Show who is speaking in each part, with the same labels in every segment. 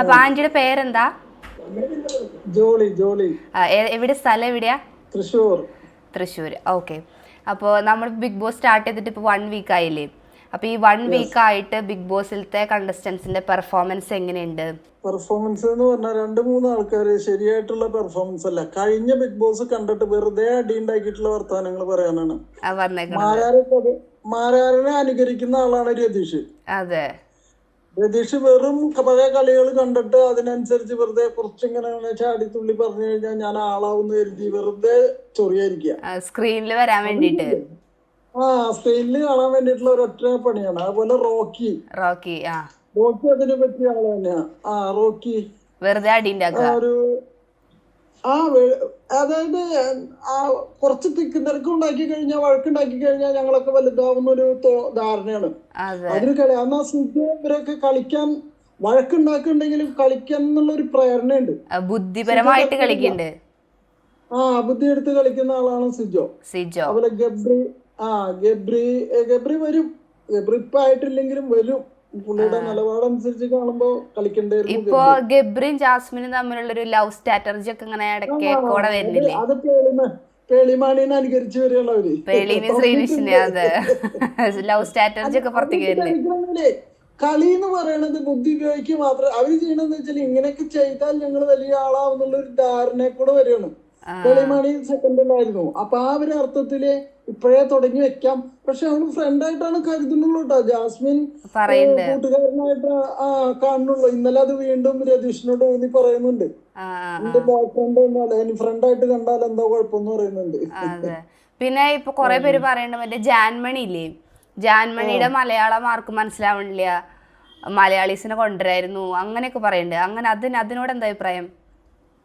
Speaker 1: അപ്പൊ ആന്റിയുടെ പേരെന്താ?
Speaker 2: ജോളി ജോളി.
Speaker 1: എവിടെ സ്ഥലം എവിടെയാ?
Speaker 2: തൃശ്ശൂർ.
Speaker 1: തൃശ്ശൂർ ഓക്കെ. അപ്പോൾ നമ്മൾ ബിഗ് ബോസ് സ്റ്റാർട്ട് ചെയ്തിട്ട് ഇപ്പോൾ വൺ വീക്ക് ആയില്ലേ? അപ്പൊ ഈ വൺ വീക്ക് ആയിട്ട് ബിഗ് ബോസിലത്തെ കണ്ടസ്റ്റൻസിന്റെ പെർഫോമൻസ് എങ്ങനെയുണ്ട്?
Speaker 2: പെർഫോമൻസ് എന്ന് പറഞ്ഞാൽ രണ്ട് മൂന്ന് ആൾക്കാർ ശരിയായിട്ടുള്ള പെർഫോമൻസ് അല്ല. കഴിഞ്ഞ ബിഗ് ബോസ് കണ്ടിട്ട് വെറുതെ അടി ഉണ്ടാക്കിയിട്ടുള്ള വർത്തമാനങ്ങൾ പറയാനാണ്. മാരാരെ മാരാരനെ അനുകരിക്കുന്ന ആളാണ് രതീഷ്.
Speaker 1: അതെ.
Speaker 2: രതീഷ് വെറും പഴയ കളികൾ കണ്ടിട്ട് അതിനനുസരിച്ച് വെറുതെ കുറച്ചിങ്ങനെ ചാടിത്തുള്ളി പറഞ്ഞു കഴിഞ്ഞാൽ ഞാൻ ആളാവുന്ന കരുതി വെറുതെ ചൊറിയായിരിക്കുക.
Speaker 1: സ്ക്രീനിൽ വരാൻ വേണ്ടിയിട്ട്.
Speaker 2: ആ സ്ക്രീനിൽ കാണാൻ വേണ്ടിയിട്ടുള്ള ഒരൊറ്റ പണിയാണ്. അതുപോലെ റോക്കി.
Speaker 1: റോക്കി ആ.
Speaker 2: റോക്കി അതിനെ പറ്റിയ ആൾ തന്നെയാ. ആ റോക്കി.
Speaker 1: വെറുതെ
Speaker 2: ഒരു ആ അതായത് ആ കുറച്ച് തിക്ക് തിരക്ക് ഉണ്ടാക്കി കഴിഞ്ഞാൽ വഴക്കുണ്ടാക്കി കഴിഞ്ഞാൽ ഞങ്ങളൊക്കെ വലുതാവുന്ന ഒരു ധാരണയാണ്.
Speaker 1: അതെ.
Speaker 2: അതിന് കളി അന്ന് ആ സിദ്ധു ഇവരൊക്കെ കളിക്കാൻ വഴക്കുണ്ടാക്കുന്നുണ്ടെങ്കിലും കളിക്കാൻ എന്നുള്ള ഒരു പ്രേരണയുണ്ട്
Speaker 1: ബുദ്ധിപരമായിട്ട് കളിക്കുന്നുണ്ട്.
Speaker 2: ആ ബുദ്ധി എടുത്ത് കളിക്കുന്ന ആളാണ് സിജോ.
Speaker 1: സിജോ.
Speaker 2: അതുപോലെ ഗബ്രി ആ ഗബ്രി ഗബ്രി വരും. ഗബ്രി ഇപ്പൊ ആയിട്ടില്ലെങ്കിലും വരും.
Speaker 1: ഇപ്പോ ഗബ്രിയും ജാസ്മിനും തമ്മിലുള്ള ഒരു ലവ് സ്ട്രാറ്റജി ഒക്കെ ഇങ്ങനെ ഇടയ്ക്ക് കൂടെ വരുന്നില്ലേ?
Speaker 2: പേളിമാണിനെ അനുകരിച്ച് അവർ?
Speaker 1: പേളിന് അതെ. ലവ് സ്ട്രാറ്റജി ഒക്കെ പുറത്തേക്ക്
Speaker 2: വരുന്നില്ലേ? കളി എന്ന് പറയണത് ബുദ്ധി ഉപയോഗിക്കുക മാത്രം അവർ ചെയ്യണമെന്ന് വെച്ചാൽ ഇങ്ങനെയൊക്കെ ചെയ്താൽ ഞങ്ങൾ വലിയ ആളാവുന്നുള്ള ഒരു ധാരണയെ കൂടെ വരികയാണ്. കളിമണി സെക്കൻഡിലായിരുന്നു അപ്പൊ ആ ഒരു അർത്ഥത്തിൽ ഇപ്പോഴേ തുടങ്ങി വെക്കാം. പക്ഷെ അവൾ ഫ്രണ്ട് ആയിട്ടാണ് കരുതുന്നുള്ളൂ കേട്ടോ ജാസ്മിൻ കൂട്ടുകാരനായിട്ട് ആ കാണുന്നുള്ളൂ. ഇന്നലെ അത് വീണ്ടും രതീഷിനോട് ഊന്നി പറയുന്നുണ്ട്. എന്റെ ബോയ് ഫ്രണ്ട് ആയിട്ട് കണ്ടാൽ എന്താ കുഴപ്പമെന്ന് പറയുന്നുണ്ട്.
Speaker 1: പിന്നെ ഇപ്പൊ കുറെ പേര് പറയണ്ട മറ്റേ ജാൻമണി ഇല്ലേ ജാൻമണിയുടെ മലയാളം ആർക്കും മനസ്സിലാവണില്ല. മലയാളീസിനെ കൊണ്ടുവരായിരുന്നു. അങ്ങനെയൊക്കെ പറയുന്നുണ്ട്. അങ്ങനെ അതിന് അതിനോട് എന്താ അഭിപ്രായം?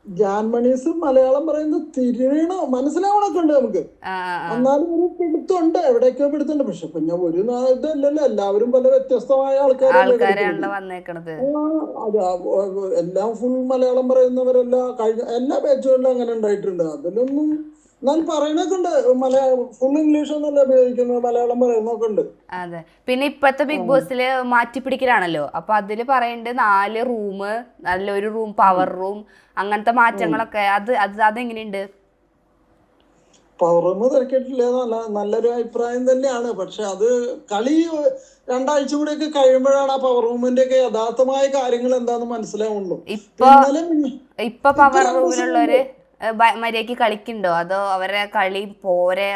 Speaker 2: ജാൻമണീസ് മലയാളം പറയുന്നത് തിരിയണ? മനസ്സിലാവണൊക്കെ ഉണ്ട് നമുക്ക്. എന്നാലും ഒരു പിടുത്തുണ്ട്. എവിടെയൊക്കെയോ പിടുത്തുണ്ട്. പക്ഷെ പിന്നെ ഒരു ഇതല്ലല്ലോ. എല്ലാവരും പല വ്യത്യസ്തമായ ആൾക്കാരല്ലേ അത് എല്ലാം ഫുൾ മലയാളം പറയുന്നവരെല്ലാം കഴിഞ്ഞ എല്ലാ ബാച്ചുകളിലും അങ്ങനെ ഉണ്ടായിട്ടുണ്ട്. അതിലൊന്നും മലയാളം ഫുൾ ഇംഗ്ലീഷ് ഒന്നല്ല ഉപയോഗിക്കുന്നത് മലയാളം പറയുന്നൊക്കെ ഉണ്ട്.
Speaker 1: അതെ. പിന്നെ ഇപ്പോഴത്തെ ബിഗ് ബോസിൽ മാറ്റിപ്പിടിക്കലാണല്ലോ. അപ്പൊ അതിൽ പറയണ്ട് നാല് റൂം നല്ലൊരു റൂം പവർ റൂം അങ്ങനത്തെ മാറ്റങ്ങളൊക്കെ. അത് അത് അതെങ്ങനെയുണ്ട്?
Speaker 2: പവർ റൂം തിരക്കിയിട്ടില്ല നല്ല നല്ലൊരു അഭിപ്രായം തന്നെയാണ്. പക്ഷെ അത് കളി രണ്ടാഴ്ച കൂടെയൊക്കെ കഴിയുമ്പോഴാണ് ആ പവർ റൂമിന്റെ ഒക്കെ യഥാർത്ഥമായ കാര്യങ്ങൾ എന്താന്ന് മനസ്സിലാവുള്ളൂ.
Speaker 1: ഇപ്പൊ പവർ റൂമിലുള്ളവര് മര്യാദയ്ക്ക് കളിക്കുന്നുണ്ടോ? അതോ അവരെ കളി പോരെ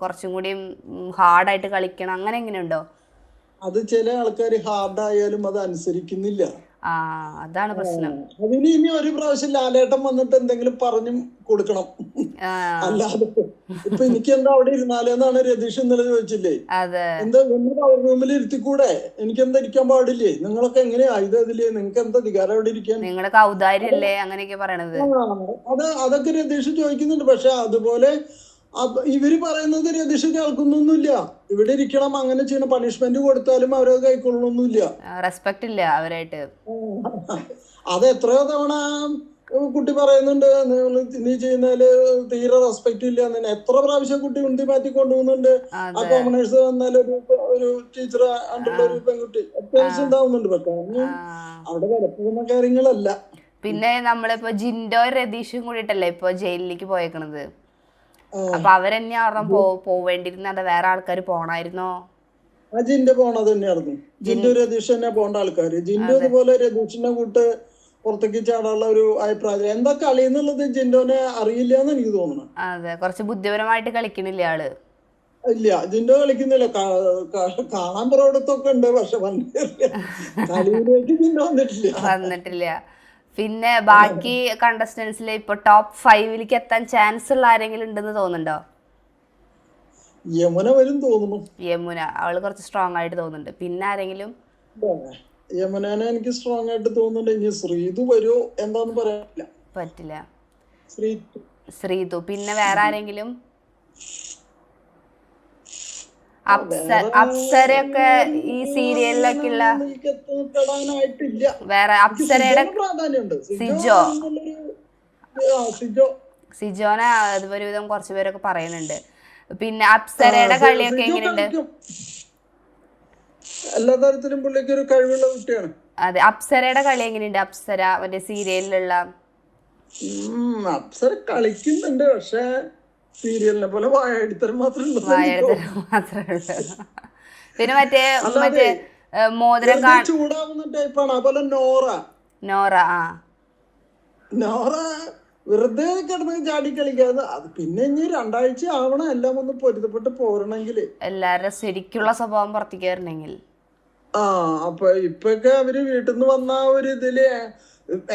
Speaker 1: കുറച്ചും കൂടി ഹാർഡായിട്ട് കളിക്കണം അങ്ങനെ എങ്ങനെയുണ്ടോ?
Speaker 2: അത് ചില ആൾക്കാർ ഹാർഡായാലും അത് അനുസരിക്കുന്നില്ല.
Speaker 1: അതാണ് പ്രശ്നം.
Speaker 2: അതിന് ഇനി ഒരു പ്രാവശ്യം ലാലേട്ടൻ വന്നിട്ട് എന്തെങ്കിലും പറഞ്ഞു കൊടുക്കണം. അല്ലാതെ ഇപ്പൊ എനിക്ക് എന്താ അവിടെ ഇരുന്നാലെന്നാണ് രതീഷ് ഇന്നലെ ചോദിച്ചില്ലേ? എന്താ ഒന്ന് പവർ റൂമിൽ ഇരുത്തിക്കൂടെ? എനിക്ക് എന്താ ഇരിക്കാൻ പാടില്ലേ? നിങ്ങളൊക്കെ എങ്ങനെയാ ഇത് ഇതിൽ? നിങ്ങൾക്ക് എന്താ അധികാരം അവിടെ ഇരിക്കാൻ?
Speaker 1: നിങ്ങളുടെ ഔദാര്യല്ലേ അങ്ങനെയൊക്കെ പറയണത്.
Speaker 2: അത് അതൊക്കെ രതീഷ് ചോദിക്കുന്നുണ്ട്. പക്ഷെ അതുപോലെ അത് ഇവർ പറയുന്നത് രതീഷ് കേൾക്കുന്നൊന്നുമില്ല. ഇവിടെ ഇരിക്കണം അങ്ങനെ ചെയ്യണം പണിഷ്മെന്റ് കൊടുത്താലും അവരത് കൈക്കൊള്ളണമൊന്നുമില്ല
Speaker 1: റെസ്പെക്ട് ഇല്ല അവരായിട്ട്.
Speaker 2: അത് എത്രയോ തവണ കുട്ടി പറയുന്നുണ്ട് നീ ചെയ്യുന്നതിൽ തീരെ റെസ്പെക്ട് ഇല്ല എന്ന്. എത്ര പ്രാവശ്യം കുട്ടി ഉന്തി മാറ്റി കൊണ്ടുപോകുന്നുണ്ട്. ആ കോമണേഴ്സ് വന്നാൽ ഒരു ഒരു ടീച്ചർ ആണ്ടുള്ള ഒരു പെൺകുട്ടി. അത്യാവശ്യം ഉണ്ടാവുന്നുണ്ട് പക്ഷെ. അവിടെ വിലപ്പുന്ന കാര്യങ്ങളല്ല.
Speaker 1: പിന്നെ നമ്മളിപ്പോ ജിൻഡോ രതീഷും കൂടിയിട്ടല്ലേ ഇപ്പൊ ജയിലിലേക്ക് പോയേക്കണത്. അപ്പൊ അവരെന്നെ പറഞ്ഞ പോ പോവേണ്ടിരുന്ന വേറെ ആൾക്കാർ പോണായിരുന്നോ?
Speaker 2: ആ ജിന്റെ പോണത് തന്നെയായിരുന്നു. ജിന്റെ രതീഷ് തന്നെ പോണ്ട ആൾക്കാര്. ജിന്റെ അതുപോലെ രതീഷിനെ കൂട്ട് പുറത്തേക്ക് ചാടാനുള്ള ഒരു അഭിപ്രായം എന്താ കളി എന്നുള്ളത് ജിൻഡോനെ അറിയില്ല എന്ന് എനിക്ക് തോന്നുന്നു.
Speaker 1: അതെ കുറച്ച് ബുദ്ധിപരമായിട്ട് കളിക്കണില്ല ആൾ?
Speaker 2: ഇല്ല ജിൻഡോ കളിക്കുന്നില്ല. കാണാൻ പുറത്തൊക്കെ ഉണ്ട് പക്ഷെ വന്നിട്ടില്ല. കളിയിലേക്ക് ജിൻഡോ വന്നിട്ടില്ല.
Speaker 1: വന്നിട്ടില്ല. പിന്നെ ബാക്കി കണ്ടസ്റ്റൻസിൽ ഇപ്പൊ ടോപ്പ് ഫൈവിലേക്ക് എത്താൻ ചാൻസ് ഉള്ള ആരെങ്കിലും ഉണ്ടെന്ന് തോന്നുന്നുണ്ടോ?
Speaker 2: യമുന വരും തോന്നുന്നു.
Speaker 1: യമുന അവൾ കുറച്ച് സ്ട്രോങ് ആയിട്ട് തോന്നുന്നുണ്ട്. പിന്നെ ആരെങ്കിലും?
Speaker 2: യമുനനെ എനിക്ക് സ്ട്രോങ് ആയിട്ട് തോന്നുന്നുണ്ട്. ഇനി ശ്രീതു വരുമോ? എന്താന്ന് പറയാനില്ല
Speaker 1: പറ്റില്ല.
Speaker 2: ശ്രീ
Speaker 1: ശ്രീതു. പിന്നെ വേറെ ആരെങ്കിലും? അപ്സരയൊക്കെ ഈ സീരിയലിലൊക്കെ ഉള്ള
Speaker 2: എനിക്ക്
Speaker 1: വേറെ അപ്സരയുടെ സിജോ. സിജോനെ ഒരുവിധം കുറച്ചു പേരൊക്കെ പറയുന്നുണ്ട്. പിന്നെ അപ്സരയുടെ കളിയൊക്കെ എങ്ങനെയുണ്ട്.
Speaker 2: എല്ലാ തരത്തിലും പുള്ളിക്ക് ഒരു കഴിവുള്ള കുട്ടിയാണ്.
Speaker 1: അതെ അപ്സരയുടെ കളി എങ്ങനെയുണ്ട്? അപ്സര മറ്റേ സീരിയലിലുള്ള
Speaker 2: അപ്സര കളിക്കുന്നുണ്ട് പക്ഷെ സീരിയലിനെ പോലെ മാത്രമേ
Speaker 1: വായെടുത്തത് മാത്രമേ പിന്നെ മറ്റേ മറ്റേ മോതിരം
Speaker 2: ചൂടാവുന്ന ടൈപ്പാണ് അതുപോലെ നോറ.
Speaker 1: നോറ ആ.
Speaker 2: നോറ വെറുതെ കിടന്ന് ചാടി കളിക്കാതെ അത് പിന്നെ ഇനി രണ്ടാഴ്ച ആവണം. എല്ലാം ഒന്ന് പൊരുത്തപ്പെട്ട് പോരണമെങ്കിൽ
Speaker 1: എല്ലാവരുടെ ശരിക്കുള്ള സ്വഭാവം പുറത്തേക്ക് വരണമെങ്കിൽ.
Speaker 2: ആ അപ്പൊ ഇപ്പൊക്കെ അവർ വീട്ടിൽ നിന്ന് വന്ന ഒരു ഇതിൽ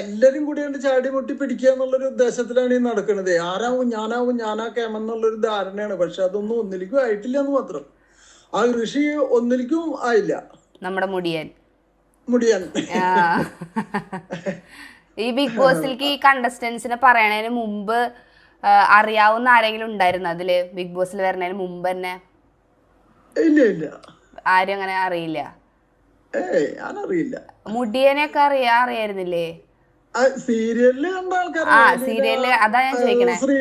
Speaker 2: എല്ലാരും കൂടി കണ്ട് ചാടി മുട്ടി പിടിക്കുക എന്നുള്ളൊരു ഉദ്ദേശത്തിലാണ് ഈ നടക്കുന്നത് ആരാവും ഞാനാവും ഞാനാക്കാം എന്നുള്ളൊരു ധാരണയാണ്. പക്ഷെ അതൊന്നും ഒന്നിലേക്കും ആയിട്ടില്ല എന്ന് മാത്രം. ആ ഋഷി ഒന്നിലേക്കും ആയില്ല.
Speaker 1: നമ്മുടെ മുടിയൻ.
Speaker 2: മുടിയൻ.
Speaker 1: ഈ ബിഗ് ബോസിലേക്ക് ഈ കണ്ടസ്റ്റൻസിനെ പറയണതിന് മുമ്പ് അറിയാവുന്ന ആരെങ്കിലും ഉണ്ടായിരുന്നു അതിൽ? ബിഗ് ബോസിൽ വരുന്നതിന് മുമ്പ് തന്നെ?
Speaker 2: ഇല്ല ഇല്ല.
Speaker 1: ആരും അങ്ങനെ അറിയില്ല.
Speaker 2: ഏയ് ഞാനറിയില്ല.
Speaker 1: മുടിയനെയൊക്കെ അറിയാ അറിയായിരുന്നില്ലേ?
Speaker 2: സീരിയലിൽ കണ്ട ആൾക്കാർ
Speaker 1: ആ സീരിയലിൽ അതാ ഞാൻ ചോദിക്കണേ.
Speaker 2: ശ്രീ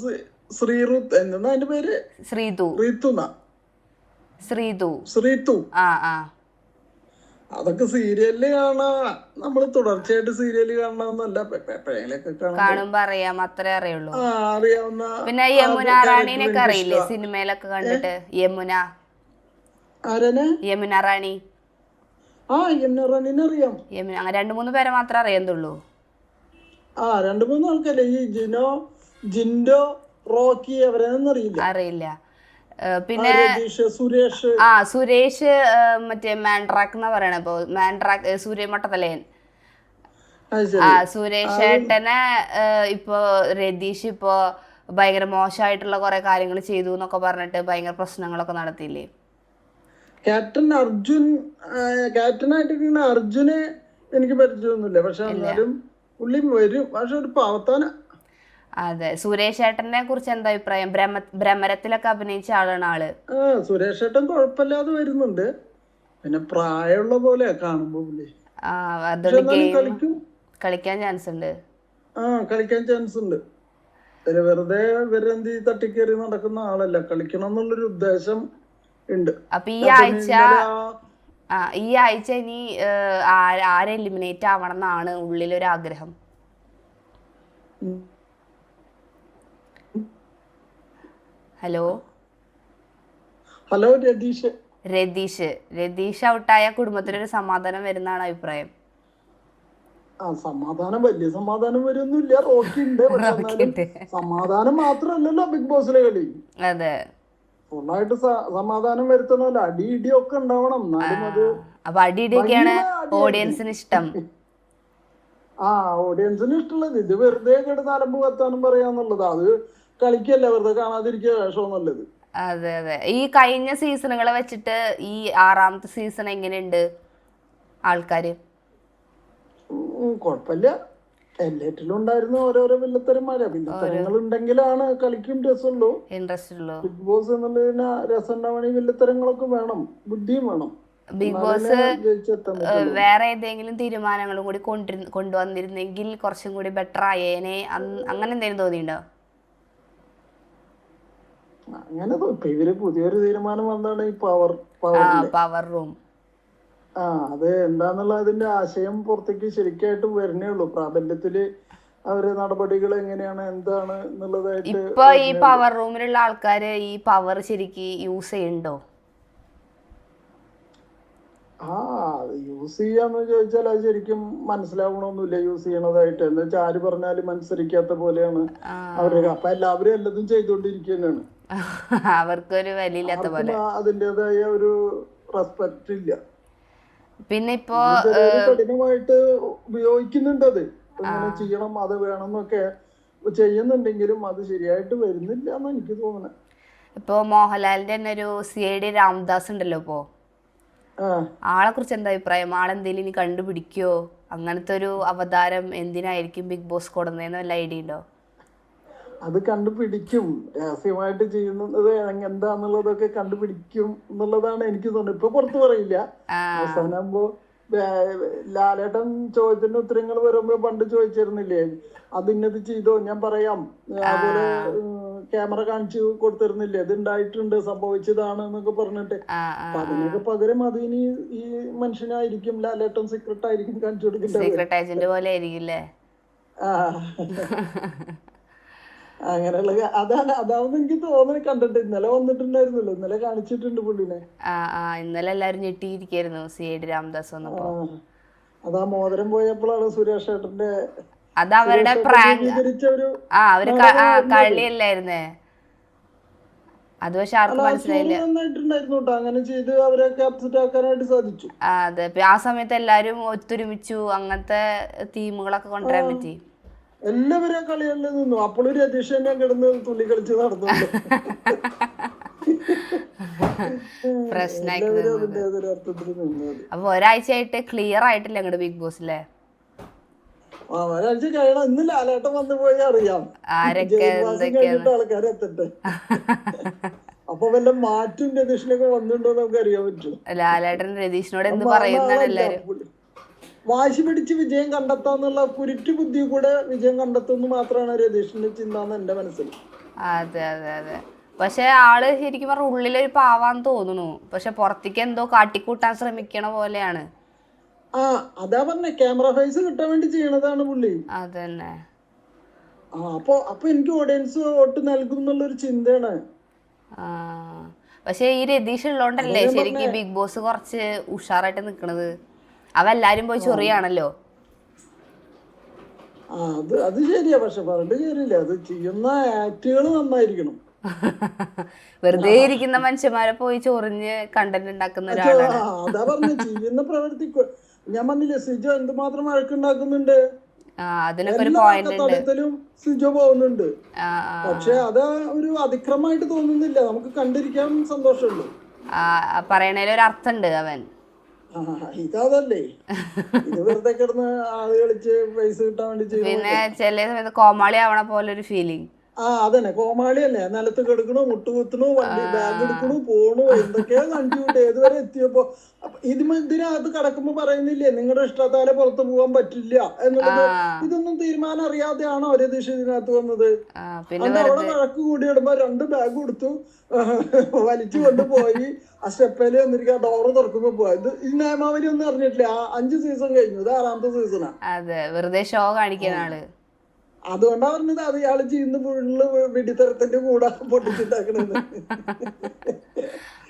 Speaker 2: ശ്രീ- ശ്രീറുത്ത് എന്താ അതിന്റെ പേര്?
Speaker 1: ശ്രീതു.
Speaker 2: റീത്തുന്ന
Speaker 1: ശ്രീതു.
Speaker 2: ശ്രീതു.
Speaker 1: ആ ആ.
Speaker 2: അതൊക്കെ സീരിയലിൽ കാണാ. നമ്മൾ തുടർച്ചയായിട്ട് സീരിയൽ കാണണമെന്നല്ല എപ്പോഴെങ്കിലൊക്കെ കാണാം
Speaker 1: കാണുമ്പോ അറിയാം അത്രേ അറിയുള്ളൂ.
Speaker 2: ആ അറിയാവുന്ന
Speaker 1: പിന്നെ യമുന
Speaker 2: റാണിനൊക്കെ
Speaker 1: അറിയില്ലേ? സിനിമയിലൊക്കെ കണ്ടിട്ട് യമുന.
Speaker 2: ആരനെ
Speaker 1: യമുന റാണി.
Speaker 2: ആ റണ്ണിനെ അറിയാം.
Speaker 1: യമുന അങ്ങനെ രണ്ട് മൂന്ന് പേരെ മാത്രമേ അറിയത്തുള്ളൂ.
Speaker 2: ആ രണ്ട് മൂന്ന് ആൾക്കല്ലേ ഈ ജിനോ ജിൻഡോ റോക്കി അവരെയൊന്നും അറിയില്ല.
Speaker 1: അറിയില്ല. പിന്നെ
Speaker 2: സുരേഷ്.
Speaker 1: ആ സുരേഷ് മറ്റേ മാൻഡ്രാക്ക് എന്നാ പറയണ ഇപ്പൊ? മാൻഡ്രാക്ക് സൂര്യ മട്ടത്തലയൻ. ആ സുരേഷ് ഏട്ടനെ ഇപ്പോ ഇപ്പൊ രതീഷ് ഇപ്പൊ ഭയങ്കര മോശമായിട്ടുള്ള കുറെ കാര്യങ്ങൾ ചെയ്തു എന്നൊക്കെ പറഞ്ഞിട്ട് ഭയങ്കര പ്രശ്നങ്ങളൊക്കെ നടത്തിയില്ലേ?
Speaker 2: ക്യാപ്റ്റൻ അർജുൻ ക്യാപ്റ്റനായിട്ടിരിക്കുന്ന അർജുനെ എനിക്ക് പരിചയമൊന്നുമില്ല. പക്ഷെ എന്നാലും പുള്ളി വരും. പക്ഷെ ഒരു പാവത്താന.
Speaker 1: അതെ. സുരേഷ് ഏട്ടനെ കുറിച്ച് എന്താ അഭിപ്രായം? ഭ്രമരത്തിലൊക്കെ അഭിനയിച്ച ആളാണ് ആൾ.
Speaker 2: ആ സുരേഷ് ഏട്ടൻ കുഴപ്പമില്ലാതെ വരുന്നുണ്ട്. പിന്നെ പ്രായമുള്ള പോലെ കാണുമ്പോ പുള്ളി.
Speaker 1: കളിക്കാൻ ചാൻസ് ഉണ്ട്
Speaker 2: ആ കളിക്കാൻ ചാൻസ് ഉണ്ട് വെറുതെ ഇവരെന്ത് തട്ടിക്കേറി നടക്കുന്ന ആളല്ല. കളിക്കണം എന്നുള്ളൊരു ഉദ്ദേശം
Speaker 1: അപ്പൊ ഈ ആഴ്ച ഈ ആഴ്ച ഇനി ആരെ എലിമിനേറ്റ് ആവണം എന്നാണ് ഉള്ളിലൊരു ആഗ്രഹം ഹലോ?
Speaker 2: ഹലോ രതീഷ്.
Speaker 1: രതീഷ്. രതീഷ് ഔട്ടായ കുടുംബത്തിനൊരു സമാധാനം വരുന്നാണ് അഭിപ്രായം.
Speaker 2: ആ സമാധാനം വലിയ സമാധാനം വരുന്നില്ല റോക്കി ഉണ്ട്. സമാധാനം മാത്രമല്ലല്ലോ ബിഗ് ബോസിലെ കളി.
Speaker 1: അതെ.
Speaker 2: ഫുള്ളായിട്ട് സമാധാനം വരുത്തണമല്ലോ. അടി ഇടിയൊക്കെ ഉണ്ടാവണം. എന്നാലും അത്
Speaker 1: അപ്പൊ അടിയിടിയൊക്കെയാണ്. ഓഡിയൻസിന് ഇഷ്ടം.
Speaker 2: ആ ഓഡിയൻസിന് ഇഷ്ടമുള്ളത്. ഇത് വെറുതെ കിടന്ന് അലമ്പ് കത്താനും പറയാന്നുള്ളത് അത് കളിക്കല്ല? വെറുതെ കാണാതിരിക്കുക നല്ലത്
Speaker 1: അതെ അതെ. ഈ കഴിഞ്ഞ സീസണുകളെ വെച്ചിട്ട് ഈ ആറാമത്തെ സീസൺ എങ്ങനെയുണ്ട് ആൾക്കാര്?
Speaker 2: കുഴപ്പമില്ല. എല്ലാറ്റിലും ഉണ്ടായിരുന്ന ഓരോരോ വില്ലത്തരന്മാരാ. വില്ലത്തരങ്ങൾ ഉണ്ടെങ്കിലാണ് കളിക്കും രസമുള്ളൂ.
Speaker 1: ഇൻട്രസ്റ്റ് ഉള്ളൂ
Speaker 2: ബിഗ് ബോസ് എന്നുള്ളതിന് രസം ഉണ്ടാവണമെങ്കിൽ വില്ലത്തരങ്ങളൊക്കെ വേണം. ബുദ്ധിയും വേണം.
Speaker 1: ബിഗ് ബോസ് വേറെ ഏതെങ്കിലും തീരുമാനങ്ങളും കൂടി കൊണ്ടിരു കൊണ്ടുവന്നിരുന്നെങ്കിൽ കുറച്ചും കൂടി ബെറ്റർ ആയേനെ. അങ്ങനെ എന്തെങ്കിലും തോന്നിയിട്ടുണ്ടോ?
Speaker 2: അങ്ങനെ ഇവർ പുതിയൊരു തീരുമാനം വന്നാണ് ഈ പവർ പവർ
Speaker 1: റൂം
Speaker 2: ആ അത് എന്താന്നുള്ള അതിന്റെ ആശയം പുറത്തേക്ക് ശരിക്കായിട്ട് വരുന്നേ ഉള്ളൂ. പ്രാബല്യത്തിൽ അവർ നടപടികൾ എങ്ങനെയാണ് എന്താണ് എന്നുള്ളതായിട്ട്
Speaker 1: ഇപ്പൊ ഈ പവർ റൂമിലുള്ള ആൾക്കാര് ഈ പവർ ശരിക്ക് യൂസ് ചെയ്യണ്ടോ?
Speaker 2: ആ യൂസ് ചെയ്യാന്ന് ചോദിച്ചാൽ അത് ശരിക്കും മനസ്സിലാവണമൊന്നുമില്ല യൂസ് ചെയ്യണതായിട്ട്. എന്ന് വെച്ചാൽ ആര് പറഞ്ഞാലും അനുസരിക്കാത്ത പോലെയാണ്
Speaker 1: അവരൊക്കെ
Speaker 2: അവർ. അപ്പൊ എല്ലാവരും എല്ലാതും ചെയ്തുകൊണ്ടിരിക്കുന്നതാണ്
Speaker 1: അവർക്കൊരു വിലയില്ലാത്ത പോലെ.
Speaker 2: ഒരു റെസ്പെക്ട് ഇല്ല.
Speaker 1: പിന്നെ ഇപ്പോ
Speaker 2: കഠിനമായിട്ട് ഉപയോഗിക്കുന്നുണ്ട് അത്. ചെയ്യണം അത് വേണം എന്നൊക്കെ ചെയ്യുന്നുണ്ടെങ്കിലും അത് ശരിയായിട്ട് വരുന്നില്ല എന്ന് എനിക്ക് തോന്നുന്നത്
Speaker 1: ഇപ്പോ മോഹൻലാലിന്റെ തന്നെ ഒരു സി ഐ ഡി രാംദാസ് ഉണ്ടല്ലോ ഇപ്പോ. ആളെ കുറിച്ച് എന്താ അഭിപ്രായം? ആളെന്തേലും ഇനി കണ്ടുപിടിക്കോ? അങ്ങനത്തെ ഒരു അവതാരം എന്തിനായിരിക്കും ബിഗ് ബോസ് കൊടുന്നതെന്ന് വല്ല ഐഡിയ ഉണ്ടോ?
Speaker 2: അത് കണ്ടുപിടിക്കും. രഹസ്യമായിട്ട് ചെയ്യുന്നത് എന്താന്നുള്ളതൊക്കെ കണ്ടുപിടിക്കും എന്നുള്ളതാണ് എനിക്ക് തോന്നുന്നത്. ഇപ്പൊ പുറത്തു പറയില്ല. അവസാനാകുമ്പോ ലാലേട്ടൻ ചോദ്യത്തിന്റെ ഉത്തരങ്ങൾ വരുമ്പോ പണ്ട് ചോദിച്ചിരുന്നില്ലേ? അത് ഇന്നത് ചെയ്തോ? ഞാൻ പറയാം. അതുപോലെ ക്യാമറ കാണിച്ചു കൊടുത്തിരുന്നില്ലേ? ഇത് ഉണ്ടായിട്ടുണ്ട് സംഭവിച്ചതാണ് എന്നൊക്കെ പറഞ്ഞിട്ട്. അപ്പൊ അതിനൊക്കെ പകരം അതിന് ഈ മനുഷ്യനായിരിക്കും ലാലേട്ടൻ സീക്രട്ട് ആയിരിക്കും കാണിച്ചു കൊടുക്കേണ്ടത്.
Speaker 1: പോലെ ആയിരിക്കില്ലേ
Speaker 2: ആ. അങ്ങനെയുള്ള അതാണ് അതാവുന്ന എനിക്ക് തോന്നുന്നു കണ്ടിട്ട് ഇന്നലെ വന്നിട്ടുണ്ടായിരുന്നല്ലോ. ഇന്നലെ കാണിച്ചിട്ടുണ്ട് പുള്ളിനെ.
Speaker 1: ഇന്നലെ എല്ലാരും ഞെട്ടിയിരിക്കായിരുന്നു സി ഐ ഡി രാംദാസ് വന്നപ്പോ.
Speaker 2: അതാ മോതിരം പോയപ്പോഴാണ് സുരേഷ് ഏട്ടന്റെ
Speaker 1: അത് അവരുടെ പ്രാങ്ക്. ആ അവർ കളിയല്ലായിരുന്നേ? അത് പക്ഷെ ആർക്കും മനസ്സിലായില്ല.
Speaker 2: അങ്ങനെ ചെയ്ത് അവരെയൊക്കെ അപ്സെറ്റ് ആക്കാനായിട്ട് സാധിച്ചു.
Speaker 1: അതെ. ആ സമയത്ത് എല്ലാരും ഒത്തൊരുമിച്ചു. അങ്ങനത്തെ തീമുകളൊക്കെ കൊണ്ടുവരാൻ പറ്റി.
Speaker 2: എല്ലാവരും കളികളിൽ നിന്നു. അപ്പോഴും രതീഷ് തന്നെ കിടന്ന് തുള്ളി കളിച്ച് നടന്നു
Speaker 1: അപ്പൊ ഒരാഴ്ചയായിട്ട് ക്ലിയർ ആയിട്ടില്ല അങ്ങോട്ട് ബിഗ് ബോസ്
Speaker 2: അല്ലേ ഒരാഴ്ച കഴിയണം. ഇന്ന് ലാലേട്ടൻ വന്നു പോയി അറിയാം.
Speaker 1: ആരൊക്കെ
Speaker 2: ജയിൽവാസം കഴിഞ്ഞിട്ട് ആൾക്കാർ എത്തട്ടെ. അപ്പൊ വല്ല മാറ്റും രതീഷിനൊക്കെ വന്നിട്ടുണ്ടോ നമുക്ക് അറിയാൻ പറ്റും.
Speaker 1: ലാലേട്ടൻ രതീഷിനോട് എന്ത്
Speaker 2: പറയുന്നതാണ്
Speaker 1: എല്ലാരും
Speaker 2: വാശി പിടിച്ച് വിജയം കണ്ടെത്താന്നുള്ള കുരുറ്റു ബുദ്ധി കൂടെ വിജയം കണ്ടെത്തുന്നു മാത്രമാണ് രതീഷിന്റെ ചിന്ത എന്ന് എന്റെ മനസ്സിൽ.
Speaker 1: അതെ അതെ അതെ. പക്ഷെ ആൾ ശരിക്കും പറഞ്ഞ ഉള്ളിലൊരു പാവാന്ന് തോന്നുന്നു. പക്ഷെ പുറത്തേക്ക് എന്തോ കാട്ടിക്കൂട്ടാൻ ശ്രമിക്കണ പോലെയാണ്.
Speaker 2: ആ അതാ പറഞ്ഞ ക്യാമറ ഫേസ് കിട്ടാൻ വേണ്ടി ചെയ്യണതാണ് പുള്ളി.
Speaker 1: അതന്നെ.
Speaker 2: ആ അപ്പൊ അപ്പൊ എനിക്ക് ഓഡിയൻസ് വോട്ട് നൽകും എന്നുള്ളൊരു ചിന്തയാണ്.
Speaker 1: പക്ഷെ ഈ രതീഷ് ഉള്ളോണ്ടല്ലേ ശരിക്കും ബിഗ് ബോസ് കുറച്ച് ഉഷാറായിട്ട് നിക്കണത്? അവ എല്ലാരും പോയി ചൊറിയാണല്ലോ.
Speaker 2: അത് അത് ശരിയാ. പക്ഷെ പറഞ്ഞിട്ട് കാര്യമില്ല. അത് ചെയ്യുന്ന ആക്ടുകൾ നന്നായിരിക്കണം.
Speaker 1: വെറുതെ ഇരിക്കുന്ന മനുഷ്യന്മാരെ പോയി ചൊറിഞ്ഞ് കണ്ടന്റ് ഉണ്ടാക്കുന്ന ഒരാളാണ്.
Speaker 2: അതാ പറഞ്ഞ. ചെയ്യുന്ന പ്രവൃത്തി ഞാൻ പറഞ്ഞില്ലേ സിജോ എന്തുമാത്രം വഴക്കുണ്ടാക്കുന്നുണ്ട്?
Speaker 1: അതിനൊക്കെ ഒരു പോയിന്റ്
Speaker 2: സിജോ പോകുന്നുണ്ട്. പക്ഷെ അത് ഒരു അതിക്രമമായിട്ട് തോന്നുന്നില്ല. നമുക്ക് കണ്ടിരിക്കാൻ സന്തോഷമുള്ളൂ.
Speaker 1: പറയണേലൊരു അർത്ഥമുണ്ട് അവൻ.
Speaker 2: ഇത് പൈസ കിട്ടാൻ വേണ്ടി
Speaker 1: പിന്നെ ചില സമയത്ത് കോമാളി ആവണ പോലെ ഒരു ഫീലിംഗ്
Speaker 2: ആ അതന്നെ. കോമാളിയല്ലേ? നിലത്ത് കിടക്കണു മുട്ടുകുത്തണു വണ്ടി ബാഗ് എടുക്കണു പോണു എന്തൊക്കെയാ കണ്ടിട്ട് ഏതുവരെ എത്തിയപ്പോ ഇതിന് ഇതിനകത്ത് കിടക്കുമ്പോ പറയുന്നില്ലേ നിങ്ങളുടെ ഇഷ്ടത്താലെ പുറത്തു പോകാൻ പറ്റില്ല എന്നുള്ളത്. ഇതൊന്നും തീരുമാനം അറിയാതെയാണോ ദിശ ഇതിനകത്ത് വന്നത്? അന്ന് അവിടെ വഴക്ക് കൂടിയിടുമ്പോ രണ്ട് ബാഗ് കൊടുത്തു. വലിച്ചു കൊണ്ടുപോയി. ആ സ്റ്റെപ്പേൽ വന്നിരിക്കുക ഡോറ് തുറക്കുമ്പോ പോവാ ഇത് ഈ നിയമാവലി ഒന്നും അറിഞ്ഞിട്ടില്ല. ആ അഞ്ച് സീസൺ കഴിഞ്ഞു. ഇത് ആറാമത്തെ സീസണാ
Speaker 1: അതെ വെറുതെ ഷോ കാണിക്കുന്ന ആൾ.
Speaker 2: അതുകൊണ്ടാ പറഞ്ഞത് അത് ഇയാൾ ചെയ്യുന്ന ഫുള്ള് വെടിത്തരത്തിന്റെ കൂടെ പൊട്ടിച്ചിട്ടാക്കണെന്ന്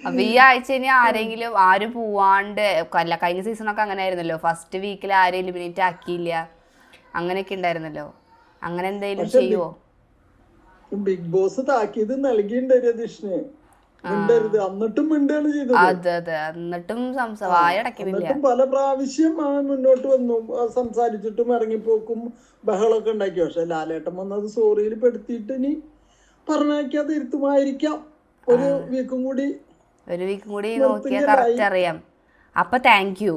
Speaker 1: അപ്പൊ ഈ ആഴ്ച ഇനി ആരെങ്കിലും ആരും പോവാണ്ട് അല്ല കഴിഞ്ഞ സീസണൊക്കെ അങ്ങനെ ആയിരുന്നല്ലോ ഫസ്റ്റ് വീക്കിൽ ആരും എലിമിനേറ്റ് ആക്കിയില്ല. അങ്ങനെയൊക്കെ ഉണ്ടായിരുന്നല്ലോ. അങ്ങനെ എന്തെങ്കിലും ചെയ്യുവോ
Speaker 2: ബിഗ് ബോസ് താക്കീത് നൽകിയിട്ടുണ്ട് രതീഷിന്. മിണ്ടരുത്. എന്നിട്ടും മിണ്ടാണ് ചെയ്തത്.
Speaker 1: അതെ അതെ. എന്നിട്ടും സംസാ വായടക്കണില്ല
Speaker 2: എന്നിട്ടും പല പ്രാവശ്യം ആ മുന്നോട്ട് വന്നു. സംസാരിച്ചിട്ടും ഇറങ്ങിപ്പോക്കും ബഹളമൊക്കെ ഉണ്ടാക്കി. പക്ഷെ ലാലേട്ടൻ വന്നത് സോറിയിൽ പെടുത്തിയിട്ട് ഇനി പറഞ്ഞേക്കാതെ ഇരുത്തുമായിരിക്കാം ഒരു വീക്കും കൂടി
Speaker 1: ഒരു വീക്കും കൂടി നോക്കിയാൽ കറക്റ്റ് അറിയാം. അപ്പൊ താങ്ക് യു